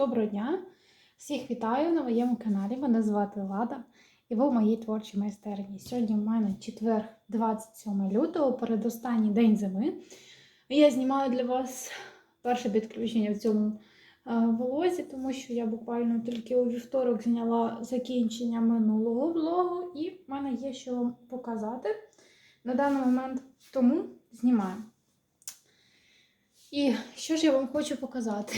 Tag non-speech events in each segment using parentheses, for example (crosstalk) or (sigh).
Доброго дня! Всіх вітаю на моєму каналі. Мене звати Лада і ви в моїй творчій майстерні. Сьогодні в мене четвер, 27 лютого, передостанній день зими. Я знімаю для вас перше підключення в цьому е, влозі, тому що я буквально тільки у вівторок зняла закінчення минулого влогу, і в мене є що вам показати на даний момент, тому знімаю. І що ж я вам хочу показати?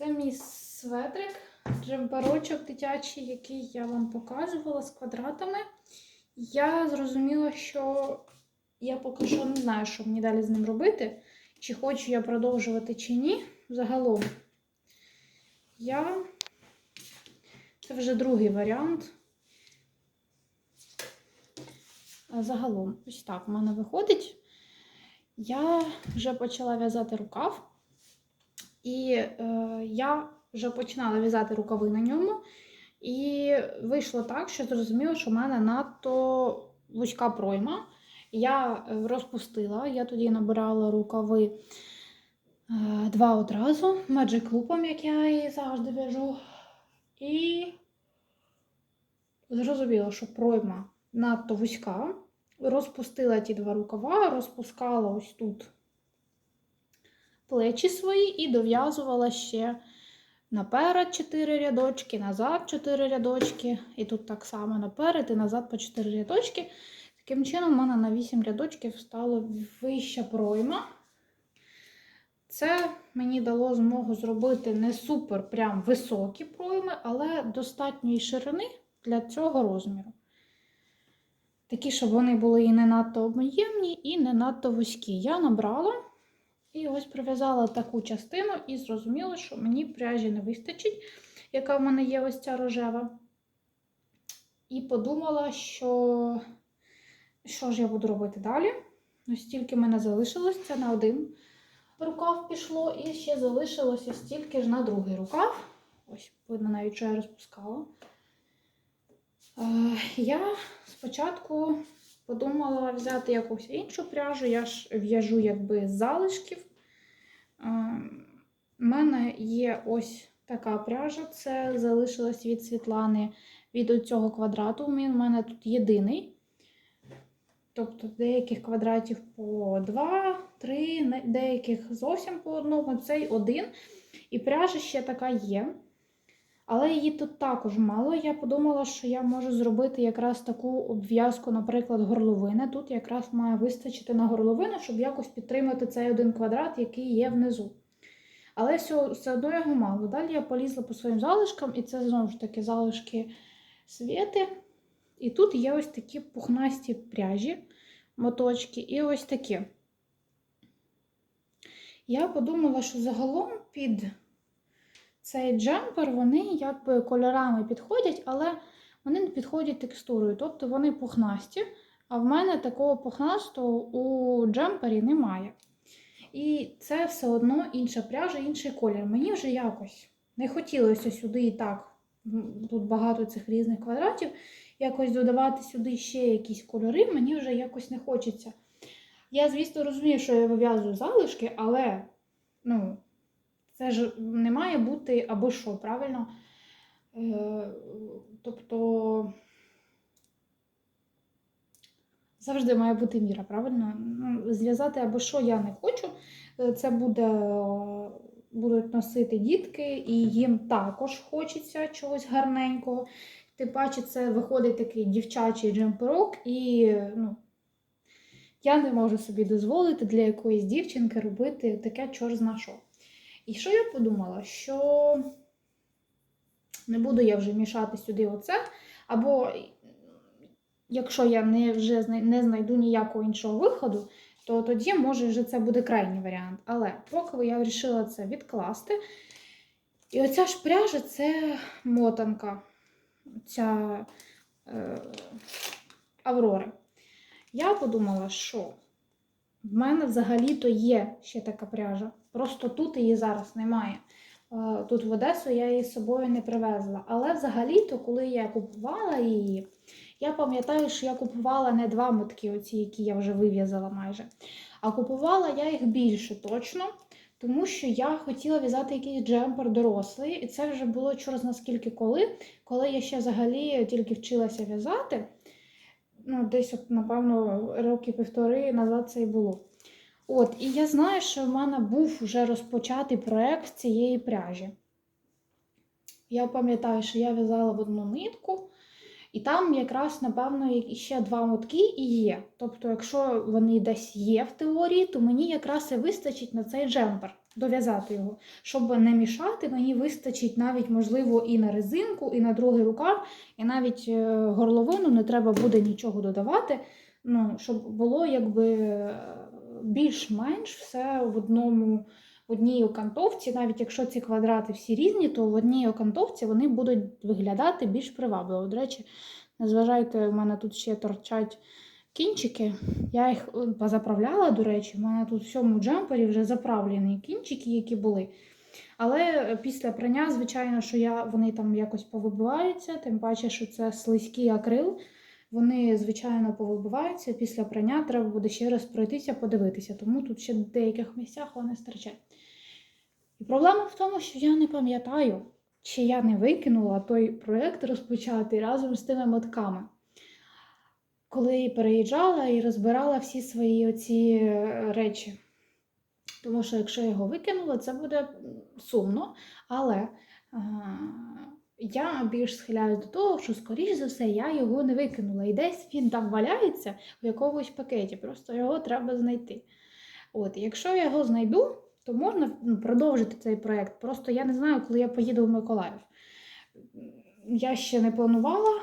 Це мій светрик, джемперочок дитячий, який я вам показувала з квадратами. Я зрозуміла, що я поки що не знаю, що мені далі з ним робити. Чи хочу я продовжувати, чи ні. Загалом, я. Це вже другий варіант. Загалом, ось так в мене виходить. Я вже почала в'язати рукав. І е, я вже починала в'язати рукави на ньому. І вийшло так, що зрозуміло, що в мене надто вузька пройма. Я е, розпустила, я тоді набирала рукави е, два одразу, Magic Loop, як я її завжди в'яжу. І зрозуміла, що пройма надто вузька. Розпустила ті два рукава, розпускала ось тут плечі свої і дов'язувала ще наперед 4 рядочки, назад 4 рядочки. І тут так само наперед і назад по 4 рядочки. Таким чином, у мене на 8 рядочків стало вища пройма. Це мені дало змогу зробити не супер прям високі пройми, але достатньої ширини для цього розміру. Такі, щоб вони були і не надто об'ємні, і не надто вузькі. Я набрала і ось прив'язала таку частину і зрозуміла, що мені пряжі не вистачить, яка в мене є ось ця рожева. І подумала, що що ж я буду робити далі. Стільки в мене залишилось, це на один рукав пішло, і ще залишилося стільки ж на другий рукав. Ось, видно, навіть що я розпускала. Е, Я спочатку подумала взяти якусь іншу пряжу, я ж в'яжу якби з залишків. У мене є ось така пряжа, це залишилась від Світлани від цього квадрату. У мене тут єдиний. Тобто деяких квадратів по 2, 3, деяких зовсім по одному, цей один. І пряжа ще така є. Але її тут також мало. Я подумала, що я можу зробити якраз таку обв'язку, наприклад, горловини. Тут якраз має вистачити на горловину, щоб якось підтримати цей один квадрат, який є внизу. Але все, все одно його мало. Далі я полізла по своїм залишкам, і це знову ж таки залишки світи. І тут є ось такі пухнасті пряжі, моточки, і ось такі. Я подумала, що загалом під цей джемпер, вони якби кольорами підходять, але вони не підходять текстурою. Тобто вони пухнасті, а в мене такого пухнастого у джемпері немає. І це все одно інша пряжа, інший колір. Мені вже якось не хотілося сюди і так, тут багато цих різних квадратів, якось додавати сюди ще якісь кольори, мені вже якось не хочеться. Я, звісно, розумію, що я вив'язую залишки, але, ну, це ж не має бути або що, правильно? Е, Тобто завжди має бути міра, правильно? Ну, Зв'язати або що я не хочу. Це буде, будуть носити дітки, і їм також хочеться чогось гарненького. Тим паче, це виходить такий дівчачий джемперок, і ну, я не можу собі дозволити для якоїсь дівчинки робити таке чор що. І що я подумала? Що не буду я вже мішати сюди оце, або якщо я не вже не знайду ніякого іншого виходу, то тоді, може, вже це буде крайній варіант. Але поки я вирішила це відкласти. І оця ж пряжа це мотанка ця е, Аврори. Я подумала, що в мене взагалі-то є ще така пряжа. Просто тут її зараз немає. Е, тут в Одесу я її з собою не привезла. Але взагалі-то, коли я купувала її, я пам'ятаю, що я купувала не два мотки, оці, які я вже вив'язала майже. А купувала я їх більше точно. Тому що я хотіла в'язати якийсь джемпер дорослий, і це вже було чорт наскільки коли, коли я ще взагалі тільки вчилася в'язати. Ну, десь, от, напевно, роки півтори назад це і було. От, і я знаю, що в мене був вже розпочатий проект цієї пряжі. Я пам'ятаю, що я в'язала в одну нитку, і там якраз, напевно, ще два мотки і є. Тобто, якщо вони десь є в теорії, то мені якраз і вистачить на цей джемпер дов'язати його. Щоб не мішати, мені вистачить навіть, можливо, і на резинку, і на другий рукав, і навіть е, горловину не треба буде нічого додавати. Ну, щоб було якби більш-менш все в одному. В одній окантовці, навіть якщо ці квадрати всі різні, то в одній окантовці вони будуть виглядати більш привабливо. До речі, не зважайте, у мене тут ще торчать кінчики. Я їх е, позаправляла, до речі, у мене тут в цьому джемпері вже заправлені кінчики, які були. Але після прання, звичайно, що я, вони там якось повибиваються, тим паче, що це слизький акрил. Вони, звичайно, повибиваються. Після прання треба буде ще раз пройтися, подивитися, тому тут ще в деяких місцях вони стирчать. І проблема в тому, що я не пам'ятаю, чи я не викинула той проєкт розпочати разом з тими мотками. Коли переїжджала і розбирала всі свої оці е, речі. Тому що якщо я його викинула, це буде сумно. Але а, я більш схиляюсь до того, що, скоріш за все, я його не викинула. І десь він там валяється в якомусь пакеті, просто його треба знайти. От, якщо я його знайду, то можна ну, продовжити цей проєкт. Просто я не знаю, коли я поїду в Миколаїв. Я ще не планувала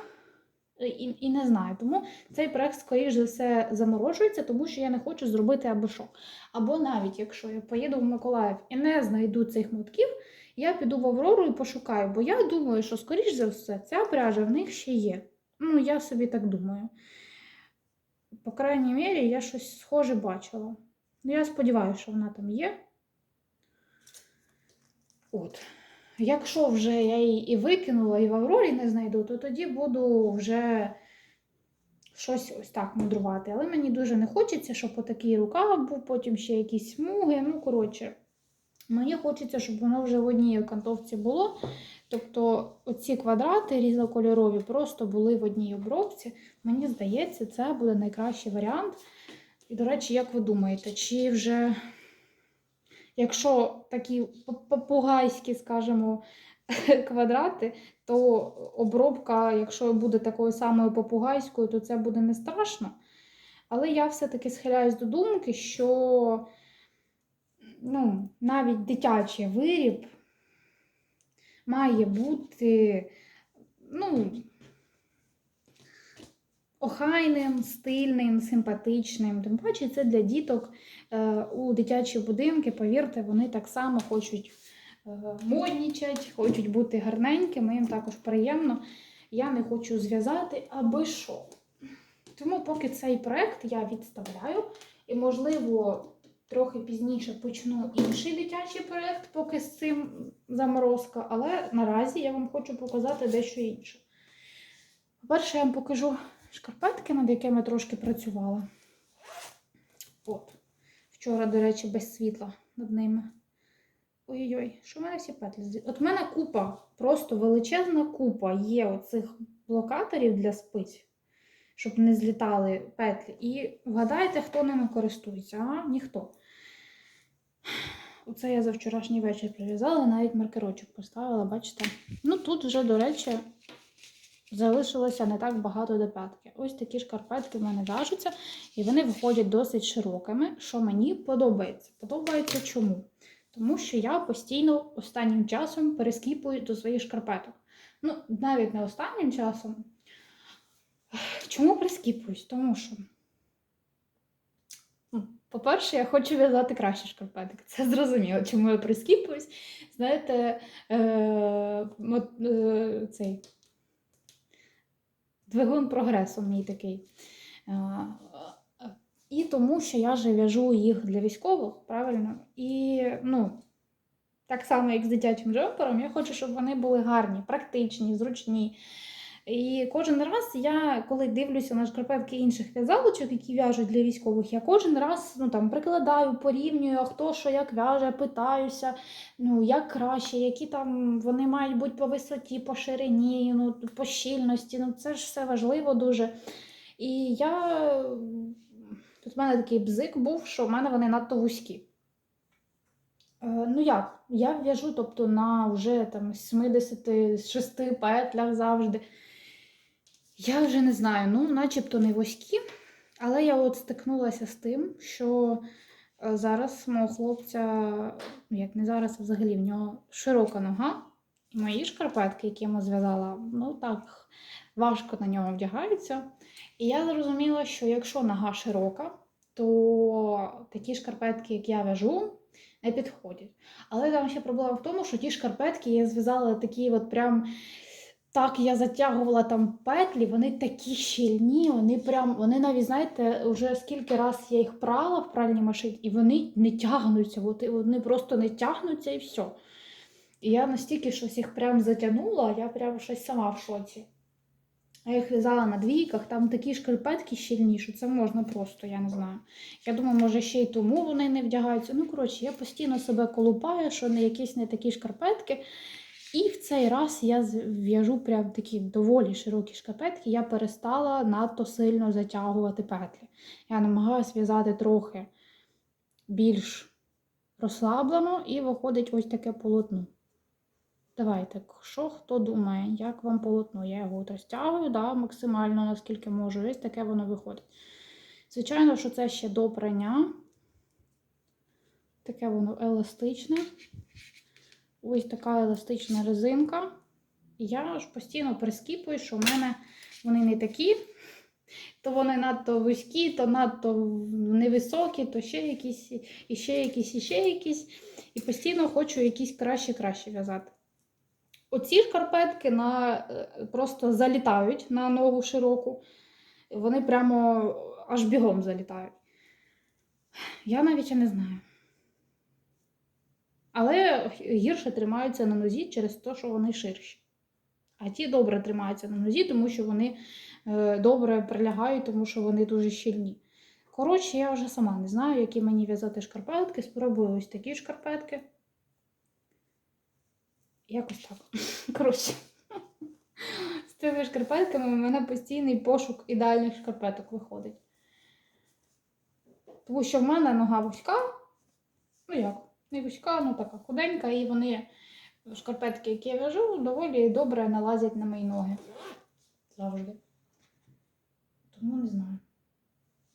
і, і не знаю. Тому цей проєкт, скоріш за все, заморожується, тому що я не хочу зробити або що. Або навіть якщо я поїду в Миколаїв і не знайду цих мотків, я піду в Аврору і пошукаю, бо я думаю, що, скоріш за все, ця пряжа в них ще є. Ну, я собі так думаю. По крайній мірі, я щось схоже бачила. Ну, я сподіваюся, що вона там є. От. Якщо вже я її і викинула, і в Аврорі не знайду, то тоді буду вже щось ось так мудрувати. Але мені дуже не хочеться, щоб отакий рукав був, потім ще якісь смуги. Ну, коротше, мені хочеться, щоб воно вже в одній окантовці було. Тобто оці квадрати різнокольорові просто були в одній обробці. Мені здається, це буде найкращий варіант. І, до речі, як ви думаєте, чи вже, якщо такі попугайські, скажімо, (laughs) квадрати, то обробка, якщо буде такою самою попугайською, то це буде не страшно. Але я все-таки схиляюсь до думки, що ну, навіть дитячий виріб має бути, ну, охайним, стильним, симпатичним. Тим паче, це для діток е, у дитячі будинки, повірте, вони так само хочуть е, моднічать, хочуть бути гарненькими, їм також приємно. Я не хочу зв'язати аби що. Тому поки цей проект я відставляю, і, можливо, трохи пізніше почну інший дитячий проект, поки з цим заморозка, але наразі я вам хочу показати дещо інше. По-перше, я вам покажу шкарпетки, над якими трошки працювала. От. Вчора, до речі, без світла над ними. Ой-ой-ой, що в мене всі петлі? От в мене купа, просто величезна купа є оцих блокаторів для спиць, щоб не злітали петлі. І вгадайте, хто ними користується, а? Ніхто. Оце я за вчорашній вечір прив'язала, навіть маркерочок поставила, бачите? Ну тут вже, до речі, залишилося не так багато до п'ятки. Ось такі шкарпетки в мене в'яжуться, і вони виходять досить широкими, що мені подобається. Подобається чому? Тому що я постійно останнім часом перескіпую до своїх шкарпеток. Ну, навіть не останнім часом. Чому прискіпуюсь? Тому що, ну, по-перше, я хочу в'язати кращі шкарпетки. Це зрозуміло, чому я прискіпуюсь. Знаєте, е, е, цей двигун прогресу мій такий. Е, І тому, що я же в'яжу їх для військових, правильно? І ну, так само, як з дитячим джемпером, я хочу, щоб вони були гарні, практичні, зручні. І кожен раз я, коли дивлюся на шкарпетки інших в'язалочок, які в'яжуть для військових, я кожен раз ну, там, прикладаю, порівнюю, а хто що як в'яже, питаюся, ну, як краще, які там вони мають бути по висоті, по ширині, ну, по щільності. Ну, це ж все важливо дуже. І я. Тут в мене такий бзик був, що в мене вони надто вузькі. Е, ну як? Я в'яжу тобто, на вже там 76 петлях завжди. Я вже не знаю, ну, начебто не вузькі, але я от стикнулася з тим, що е, зараз мого хлопця, як не зараз, а взагалі в нього широка нога. Мої шкарпетки, які я йому зв'язала, ну так важко на нього вдягаються. І я зрозуміла, що якщо нога широка, то такі шкарпетки, як я в'яжу, не підходять. Але там ще проблема в тому, що ті шкарпетки я зв'язала такі, от прям так я затягувала там петлі, вони такі щільні, вони прям, вони навіть, знаєте, вже скільки раз я їх прала в пральній машині, і вони не тягнуться, вони просто не тягнуться і все. І я настільки щось їх прям затягнула, я прям щось сама в шоці. Я їх в'язала на двійках, там такі шкарпетки щільні, що це можна просто, я не знаю. Я думаю, може ще й тому вони не вдягаються. Ну, коротше, я постійно себе колупаю, що не якісь не такі шкарпетки. І в цей раз я в'яжу прям такі доволі широкі шкарпетки. Я перестала надто сильно затягувати петлі. Я намагаюся в'язати трохи більш розслаблено, і виходить ось таке полотно. Давайте, що хто думає, як вам полотно? Я його розтягую да, максимально, наскільки можу. Ось таке воно виходить. Звичайно, що це ще до прання. Таке воно еластичне. Ось така еластична резинка. І я ж постійно прискіпую, що в мене вони не такі, то вони надто вузькі, то надто невисокі, то ще якісь, і ще якісь, і ще якісь. І постійно хочу якісь краще-краще в'язати. Оці шкарпетки на, е, просто залітають на ногу широку. Вони прямо аж бігом залітають. Я навіть і не знаю. Але гірше тримаються на нозі через те, що вони ширші. А ті добре тримаються на нозі, тому що вони е, добре прилягають, тому що вони дуже щільні. Коротше, я вже сама не знаю, які мені в'язати шкарпетки. Спробую ось такі шкарпетки. Якось так. (laughs) Коротше. З цими шкарпетками у мене постійний пошук ідеальних шкарпеток виходить. Тому що в мене нога вузька, ну як, не вузька, ну така худенька, і вони, шкарпетки, які я в'яжу, доволі добре налазять на мої ноги. Завжди. Тому не знаю.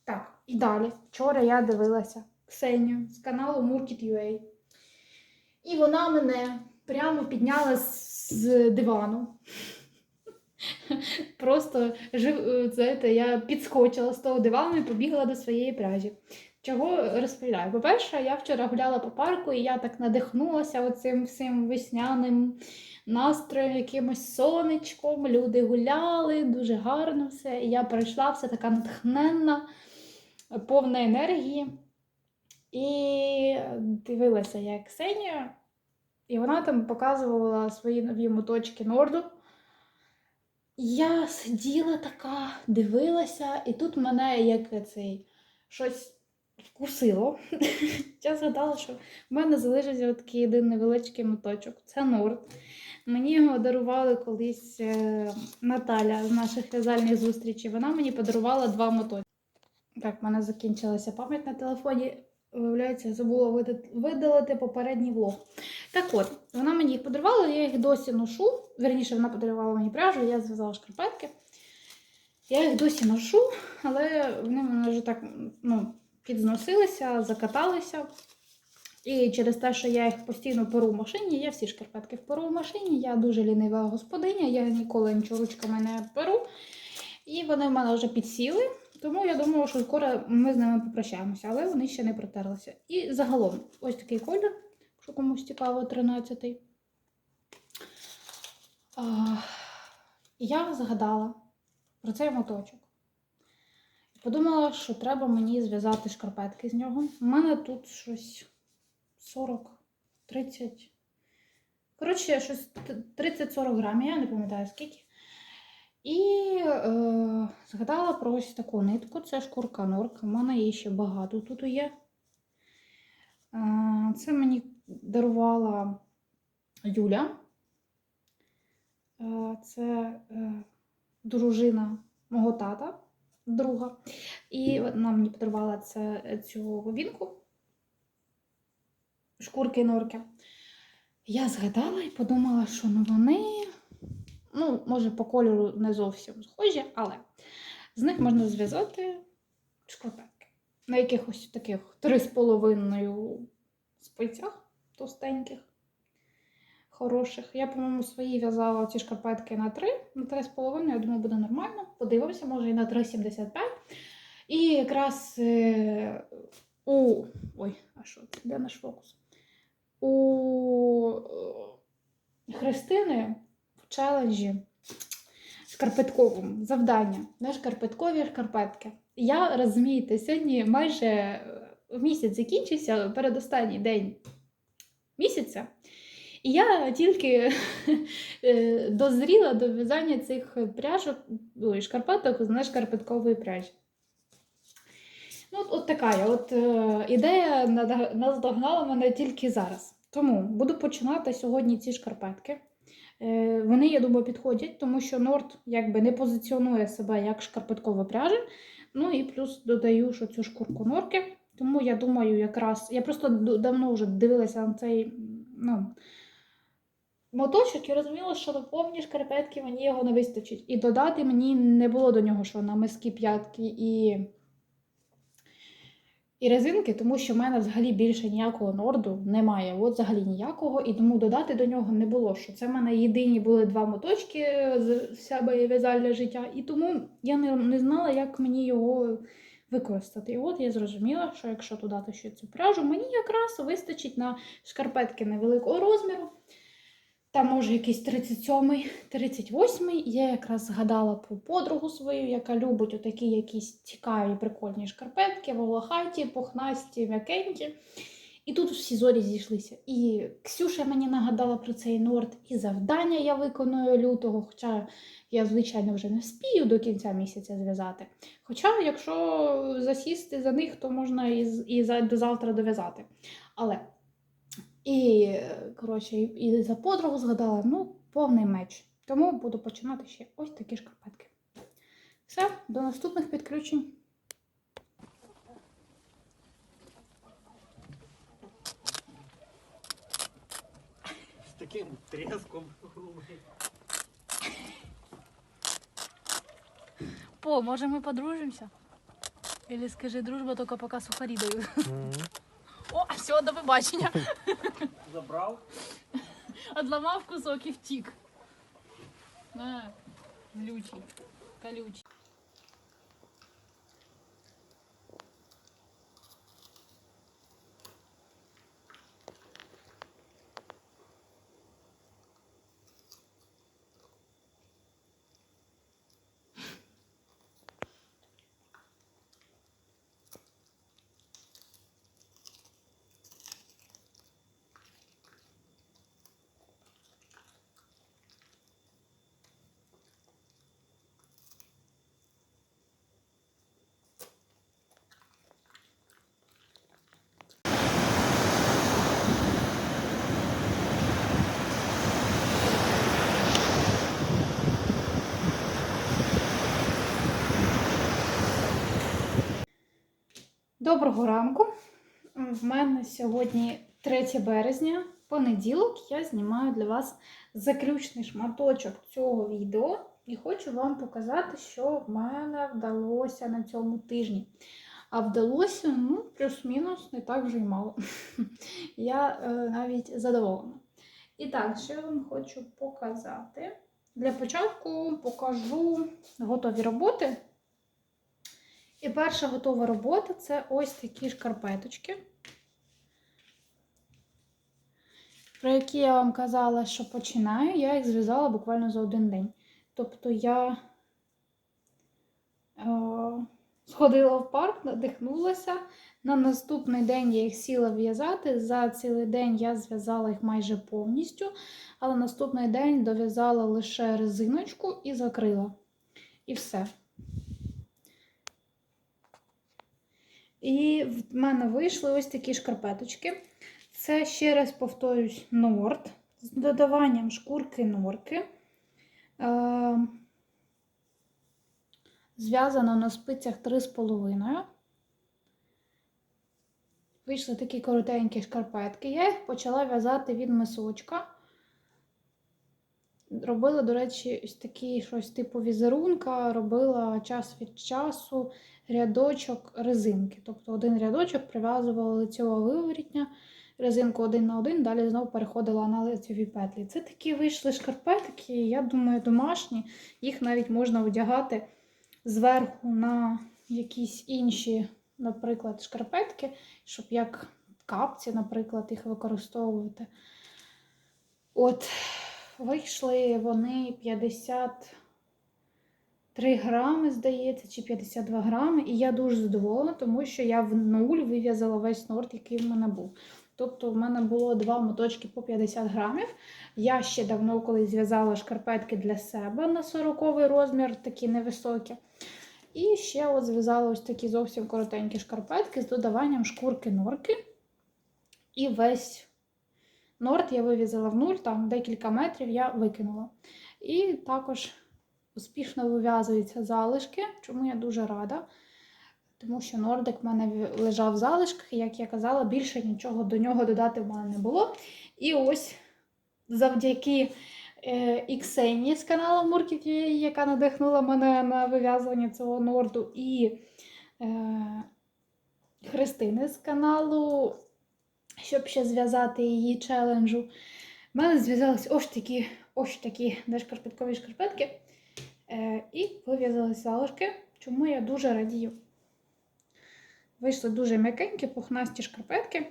Так, і далі. Вчора я дивилася Ксенію з каналу Murkit.ua. І вона мене прямо підняла з дивану. (laughs) Просто жив, е, знаєте, я підскочила з того дивану і побігла до своєї пряжі. Чого розповідаю? По-перше, я вчора гуляла по парку, і я так надихнулася оцим всім весняним настроєм, якимось сонечком. Люди гуляли, дуже гарно все. І я прийшла вся така натхненна, повна енергії. І дивилася я Ксенію, і вона там показувала свої нові моточки Норду. Я сиділа така, дивилася, і тут мене як цей щось вкусило. (laughs) Я згадала, що в мене залишився такий один невеличкий моточок. Це Норд. Мені його дарували колись е, Наталя з наших в'язальних зустрічей. Вона мені подарувала два моточки. Так, в мене закінчилася пам'ять на телефоні. Виявляється, я забула видалити попередній влог. Так от, вона мені їх подарувала, я їх досі ношу. Верніше, вона подарувала мені пряжу, я зв'язала шкарпетки. Я їх досі ношу, але вони мене вже так ну, підзносилися, закаталися. І через те, що я їх постійно перу в машині, я всі шкарпетки перу в машині, я дуже лінива господиня, я ніколи нічого ручками не перу. І вони в мене вже підсіли, тому я думаю, що скоро ми з ними попрощаємося, але вони ще не протерлися. І загалом, ось такий колір, якщо комусь цікаво, 13-й. Я згадала про цей моточок. Подумала, що треба мені зв'язати шкарпетки з нього. У мене тут щось 40, 30. Коротше, щось 30-40 грамів, я не пам'ятаю скільки. І е, згадала про ось таку нитку. Це шкурка норка. У мене її ще багато тут є. Е, це мені дарувала Юля. Е, це е, дружина мого тата, друга. І вона мені подарувала це, цю вінку шкурки норки. Я згадала і подумала, що ну вони, ну, може, по кольору не зовсім схожі, але з них можна зв'язати шкарпетки. На якихось таких 3,5 спицях товстеньких, хороших. Я, по-моєму, свої в'язала ці шкарпетки на 3, на 3,5, я думаю, буде нормально. Подивимося, може і на 3,75. І якраз е, у. Ой, а що це? Де наш фокус? У е, Христини в челенджі шкарпетковому завдання на шкарпеткові шкарпетки. Я розумієте, сьогодні майже місяць закінчився, передостанній день. І я тільки (laughs) е, дозріла до в'язання цих пряжок, ой, шкарпеток з шкарпеткової пряжі. Ну, от, от така я. От, е, ідея наздогнала мене тільки зараз. Тому буду починати сьогодні ці шкарпетки. Е, вони, я думаю, підходять, тому що Норд якби не позиціонує себе як шкарпеткова пряжа. Ну і плюс додаю, що цю шкурку норки. Тому я думаю, якраз. Я просто давно вже дивилася на цей ну, моточок і розуміла, що на повні шкарпетки мені його не вистачить. І додати мені не було до нього, що на миски п'ятки і і резинки, тому що в мене взагалі більше ніякого норду немає. От взагалі ніякого, і тому додати до нього не було. Що це в мене єдині були два моточки з себе в'язальне життя, і тому я не, не знала, як мені його використати. І от я зрозуміла, що якщо додати ще цю пряжу, мені якраз вистачить на шкарпетки невеликого розміру. Там, може, якийсь 37-й, 38-й. Я якраз згадала про подругу свою, яка любить отакі якісь цікаві, прикольні шкарпетки, волохаті, пухнасті, м'якенькі. І тут всі зорі зійшлися. І Ксюша мені нагадала про цей норд, і завдання я виконую лютого, хоча я, звичайно, вже не вспію до кінця місяця зв'язати. Хоча, якщо засісти за них, то можна і, і до завтра дов'язати. Але і, коротше, і- за подругу згадала, ну, повний меч. Тому буду починати ще ось такі шкарпетки. Все, до наступних підключень. З таким треском. По, може ми подружимося? Или скажи дружба, тільки поки сухарі даю. О, все, до побачення. (laughs) Забрав. Одламав кусок і втік. На, злючий, колючий. Доброго ранку. В мене сьогодні 3 березня, понеділок. Я знімаю для вас заключний шматочок цього відео і хочу вам показати, що в мене вдалося на цьому тижні. А вдалося, ну, плюс-мінус, не так вже й мало. (laughs) Я е, навіть задоволена. І так, що я вам хочу показати. Для початку покажу готові роботи. І перша готова робота це ось такі шкарпеточки, про які я вам казала, що починаю. Я їх зв'язала буквально за один день. Тобто я е, сходила в парк, надихнулася. На наступний день я їх сіла в'язати. За цілий день я зв'язала їх майже повністю, але наступний день дов'язала лише резиночку і закрила. І все. І в мене вийшли ось такі шкарпеточки. Це, ще раз повторюсь, норд з додаванням шкурки норки. Е, зв'язано на спицях 3,5. Вийшли такі коротенькі шкарпетки. Я їх почала в'язати від мисочка. Робила, до речі, ось такі щось типу візерунка, робила час від часу рядочок резинки. Тобто один рядочок прив'язувала лицьового виворітня, резинку один на один, далі знову переходила на лицеві петлі. Це такі вийшли шкарпетки, я думаю, домашні. Їх навіть можна одягати зверху на якісь інші, наприклад, шкарпетки, щоб як капці, наприклад, їх використовувати. От, вийшли вони 53 грами, здається, чи 52 грами. І я дуже задоволена, тому що я в нуль вив'язала весь норт, який в мене був. Тобто в мене було два моточки по 50 грамів. Я ще давно колись зв'язала шкарпетки для себе на 40 розмір, такі невисокі. І ще от зв'язала ось такі зовсім коротенькі шкарпетки з додаванням шкурки норки. І весь норт я вивізала в нуль, там декілька метрів я викинула. І також успішно вив'язуються залишки, чому я дуже рада. Тому що нордик в мене лежав в залишках, і, як я казала, більше нічого до нього додати в мене не було. І ось завдяки е, Іксені з каналу Муркіт, яка надихнула мене на вив'язування цього норду, і е, Христини з каналу, щоб ще зв'язати її челенджу. В мене зв'язались ось такі ось такі шкарпеткові шкарпетки. Е, і вив'язались залишки, чому я дуже радію. Вийшли дуже м'якенькі, пухнасті шкарпетки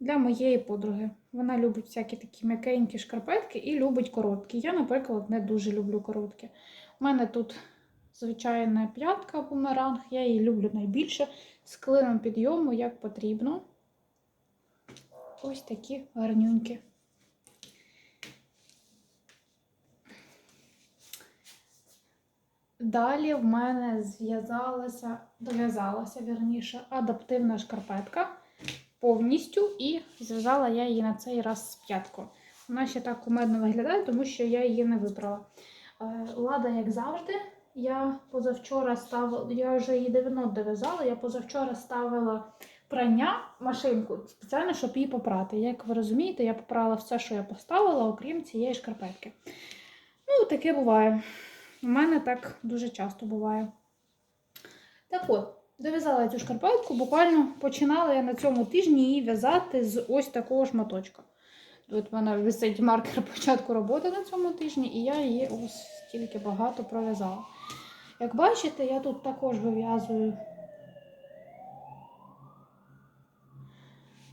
для моєї подруги. Вона любить всякі такі м'якенькі шкарпетки і любить короткі. Я, наприклад, не дуже люблю короткі. У мене тут звичайна п'ятка бумеранг, я її люблю найбільше з клином підйому, як потрібно. Ось такі гарнюнькі. Далі в мене зв'язалася, дов'язалася вірніше, адаптивна шкарпетка повністю, і зв'язала я її на цей раз з п'яткою. Вона ще так кумедно виглядає, тому що я її не вибрала. Е, Лада, як завжди, я позавчора ставила, я вже її давно дов'язала, я позавчора ставила прання машинку спеціально, щоб її попрати. Як ви розумієте, я попрала все, що я поставила, окрім цієї шкарпетки. Ну, таке буває. У мене так дуже часто буває. Так от, дов'язала цю шкарпетку, буквально починала я на цьому тижні її в'язати з ось такого ж моточка. Тут в мене висить маркер (laughs) початку роботи на цьому тижні, і я її ось стільки багато пров'язала. Як бачите, я тут також вив'язую.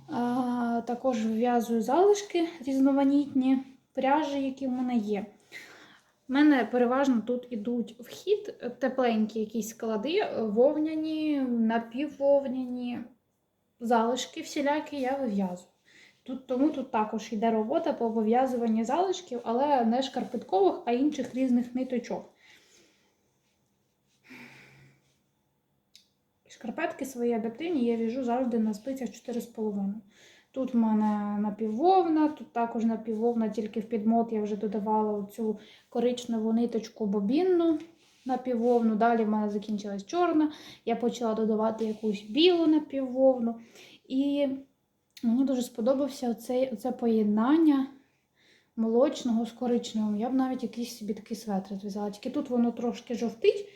А, також вив'язую залишки різноманітні пряжі, які в мене є. У мене переважно тут ідуть в хід тепленькі якісь склади, вовняні, напіввовняні, залишки всілякі я вив'язую. Тут, тому тут також йде робота по вив'язуванні залишків, але не шкарпеткових, а інших різних ниточок. Шкарпетки свої адаптивні я в'яжу завжди на спицях 4,5. Тут в мене напіввовна, тут також напіввовна, тільки в підмот я вже додавала цю коричневу ниточку бобінну напіввовну. Далі в мене закінчилась чорна. Я почала додавати якусь білу напіввовну. І мені дуже сподобався оцей, оце поєднання молочного з коричневим. Я б навіть якийсь собі такий светр зв'язала. Тільки тут воно трошки жовтить,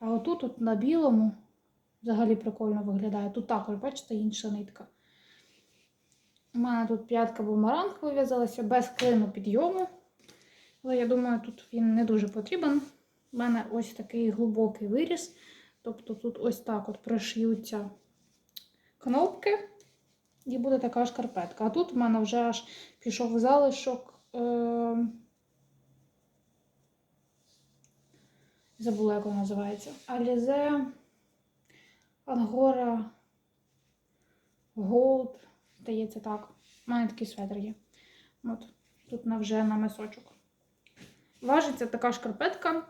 а отут от на білому взагалі прикольно виглядає. Тут також, бачите, інша нитка. У мене тут п'ятка бумеранг вив'язалася без клину підйому. Але я думаю, тут він не дуже потрібен. У мене ось такий глибокий виріз. Тобто тут ось так от прошиються кнопки, і буде така шкарпетка. А тут в мене вже аж пішов залишок. Е... Забула, як вона називається. Алізе Ангора Голд. Здається, так. У мене такий светр є. От, тут вже на мисочок. Важиться така шкарпетка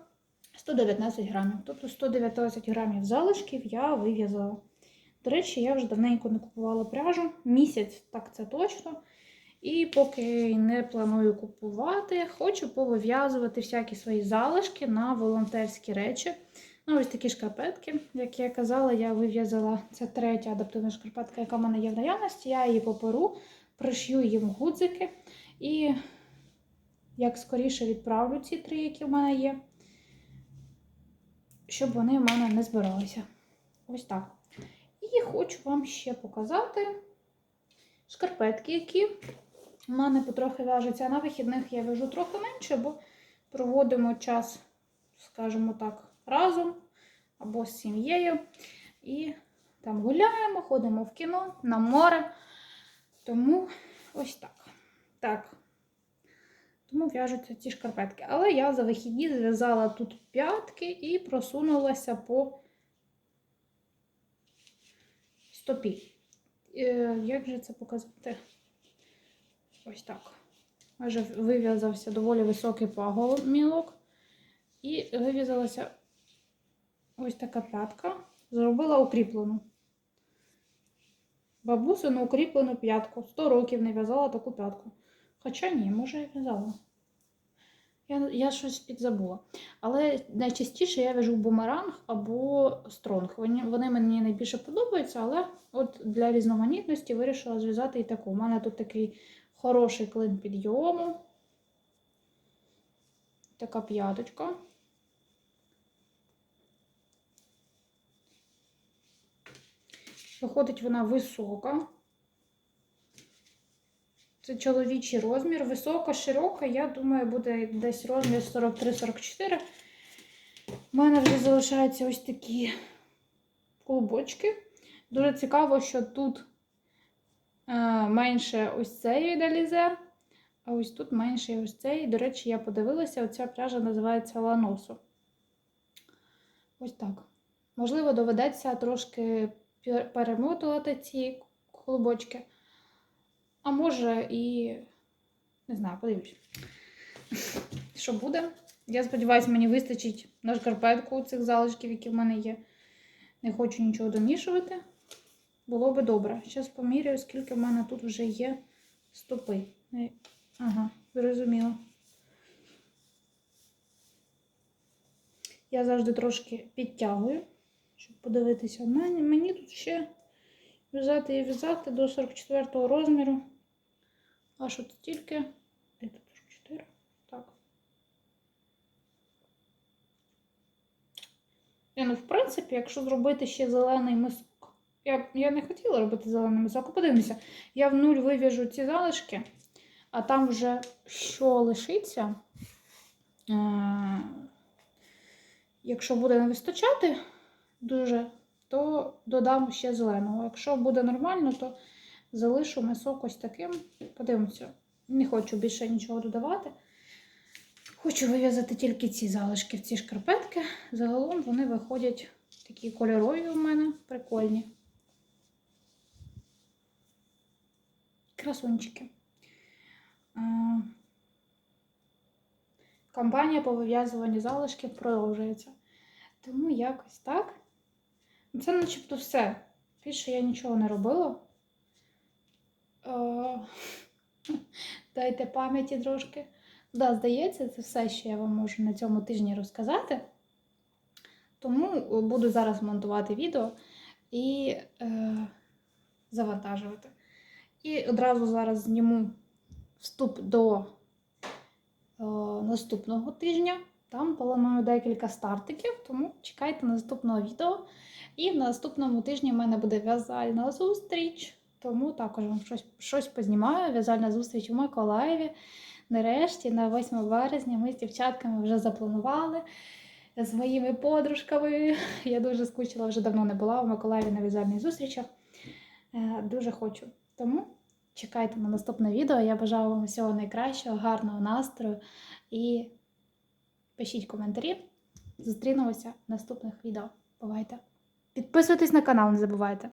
119 грамів. Тобто 119 грамів залишків я вив'язала. До речі, я вже давненько не купувала пряжу. Місяць, так це точно. І поки не планую купувати, хочу повив'язувати всякі свої залишки на волонтерські речі. Ну, ось такі шкарпетки. Як я казала, я вив'язала це третя адаптивна шкарпетка, яка в мене є в наявності. Я її поперу, пришью їм гудзики. І як скоріше відправлю ці три, які в мене є, щоб вони в мене не збиралися. Ось так. І хочу вам ще показати шкарпетки, які в мене потрохи в'яжуться. На вихідних я в'яжу трохи менше, бо проводимо час, скажімо так, разом або з сім'єю. І там гуляємо, ходимо в кіно, на море. Тому ось так. Так. Тому в'яжуться ці шкарпетки. Але я за вихідні зв'язала тут п'ятки і просунулася по стопі. Е, Як же це показати? Ось так. Майже вив'язався доволі високий пагомілок. І вив'язалася ось така п'ятка. Зробила укріплену. Бабусину укріплену п'ятку. 100 років не в'язала таку п'ятку. Хоча ні, може я в'язала. Я, я щось підзабула. Але найчастіше я в'яжу бумеранг або стронг. Вони, вони мені найбільше подобаються, але от для різноманітності вирішила зв'язати і таку. У мене тут такий хороший клин підйому. Така п'яточка. Виходить вона висока. Це чоловічий розмір. Висока, широка, я думаю, буде десь розмір 43-44. У мене вже залишаються ось такі клубочки. Дуже цікаво, що тут е, менше ось цей ідеалізер, а ось тут менше ось цей. До речі, я подивилася, оця пряжа називається Ланосо. Ось так. Можливо, доведеться трошки перемотувати ці клубочки. А може і не знаю, подивлюсь. Що буде? Я сподіваюся, мені вистачить на шкарпетку цих залишків, які в мене є. Не хочу нічого домішувати. Було би добре. Зараз поміряю, скільки в мене тут вже є стопи. Ага, зрозуміло. Я завжди трошки підтягую, щоб подивитися. Мені, тут ще в'язати і в'язати до 44 розміру. А що це тільки? Де тут 44? Так. Я, ну, в принципі, якщо зробити ще зелений мисок. Я, я не хотіла робити зелений мисок. Подивимося, я в нуль вив'яжу ці залишки, а там вже що лишиться. Е- якщо буде не вистачати дуже, то додам ще зеленого. Якщо буде нормально, то залишу мисок ось таким. Подивимося. Не хочу більше нічого додавати. Хочу вив'язати тільки ці залишки в ці шкарпетки. Загалом вони виходять такі кольорові у мене, прикольні. Красунчики. Кампанія по вив'язуванню залишків продовжується. Тому якось так. Це начебто все. Більше я нічого не робила. Е, Дайте пам'яті трошки. Да, здається, це все, що я вам можу на цьому тижні розказати. Тому буду зараз монтувати відео і е, завантажувати. І одразу зараз зніму вступ до е, наступного тижня. Там планую декілька стартиків, тому чекайте наступного відео. І в наступному тижні в мене буде в'язальна зустріч. Тому також вам щось, щось познімаю. В'язальна зустріч у Миколаєві. Нарешті, на 8 березня, ми з дівчатками вже запланували з моїми подружками. Я дуже скучила, вже давно не була в Миколаєві на в'язальних зустрічах. Е, Дуже хочу. Тому чекайте на наступне відео. Я бажаю вам всього найкращого, гарного настрою і пишіть коментарі. Зустрінемося в наступних відео. Бувайте! Підписуйтесь на канал, не забувайте.